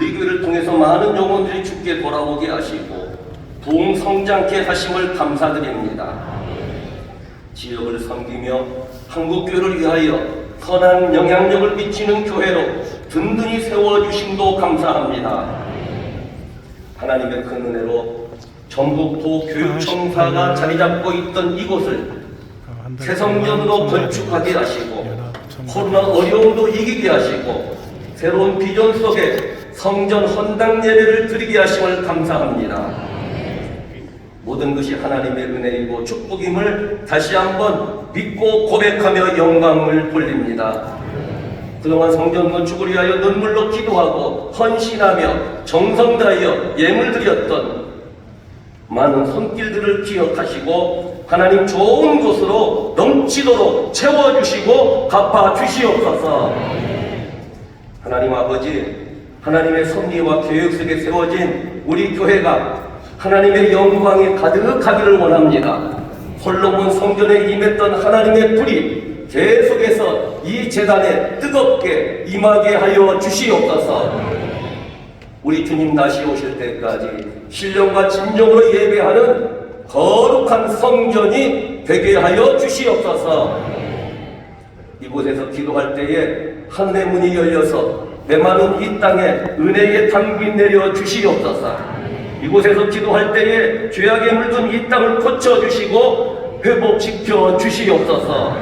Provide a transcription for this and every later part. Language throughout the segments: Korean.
우리 교회를 통해서 많은 영혼들이 죽게 돌아오게 하시고 부흥 성장케 하심을 감사드립니다. 지역을 섬기며 한국 교회를 위하여 선한 영향력을 미치는 교회로 든든히 세워주심도 감사합니다. 하나님의 큰 은혜로 전북도 교육청사가 자리 잡고 있던 이곳을 새 성전으로 건축하게 하시고 코로나 어려움도 이기게 하시고 새로운 비전 속에 성전 헌당 예배를 드리게 하심을 감사합니다. 모든 것이 하나님의 은혜이고 축복임을 다시 한번 믿고 고백하며 영광을 돌립니다. 그동안 성전 건축을 위하여 눈물로 기도하고 헌신하며 정성 다하여 예물 드렸던 많은 손길들을 기억하시고 하나님 좋은 곳으로 넘치도록 채워주시고 갚아주시옵소서 하나님 아버지 하나님의 섭리와 계획 속에 세워진 우리 교회가 하나님의 영광이 가득하기를 원합니다 솔로몬 성전에 임했던 하나님의 불이 계속해서 이 재단에 뜨겁게 임하게 하여 주시옵소서 우리 주님 다시 오실 때까지 신령과 진정으로 예배하는 거룩한 성전이 되게 하여 주시옵소서. 이곳에서 기도할 때에 하늘의 문이 열려서 메마른 이 땅에 은혜의 담비 내려 주시옵소서. 이곳에서 기도할 때에 죄악에 물든 이 땅을 고쳐 주시고 회복시켜 주시옵소서.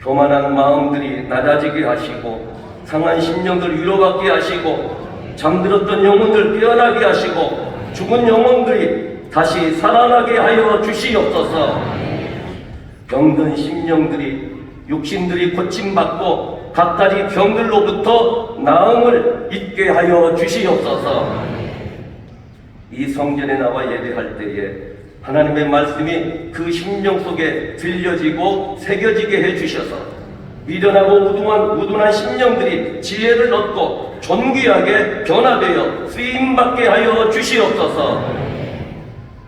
교만한 마음들이 낮아지게 하시고 상한 심령들 위로받게 하시고 잠들었던 영혼들 깨어나게 하시고 죽은 영혼들이 다시 살아나게 하여 주시옵소서 병든 심령들이 육신들이 고침받고 각가지 병들로부터 나음을 잊게 하여 주시옵소서. 이 성전에 나와 예배할 때에 하나님의 말씀이 그 심령 속에 들려지고 새겨지게 해 주셔서 미련하고 우둔한, 우둔한 심령들이 지혜를 얻고 존귀하게 변화되어 쓰임받게 하여 주시옵소서.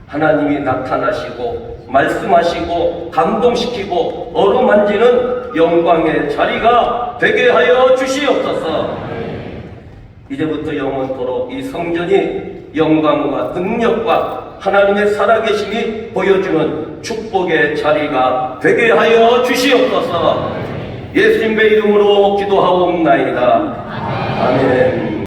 하나님이 나타나시고 말씀하시고 감동시키고 어루만지는 영광의 자리가 되게 하여 주시옵소서 이제부터 영원토록 이 성전이 영광과 능력과 하나님의 살아계심이 보여주는 축복의 자리가 되게 하여 주시옵소서 예수님의 이름으로 기도하옵나이다. 아멘.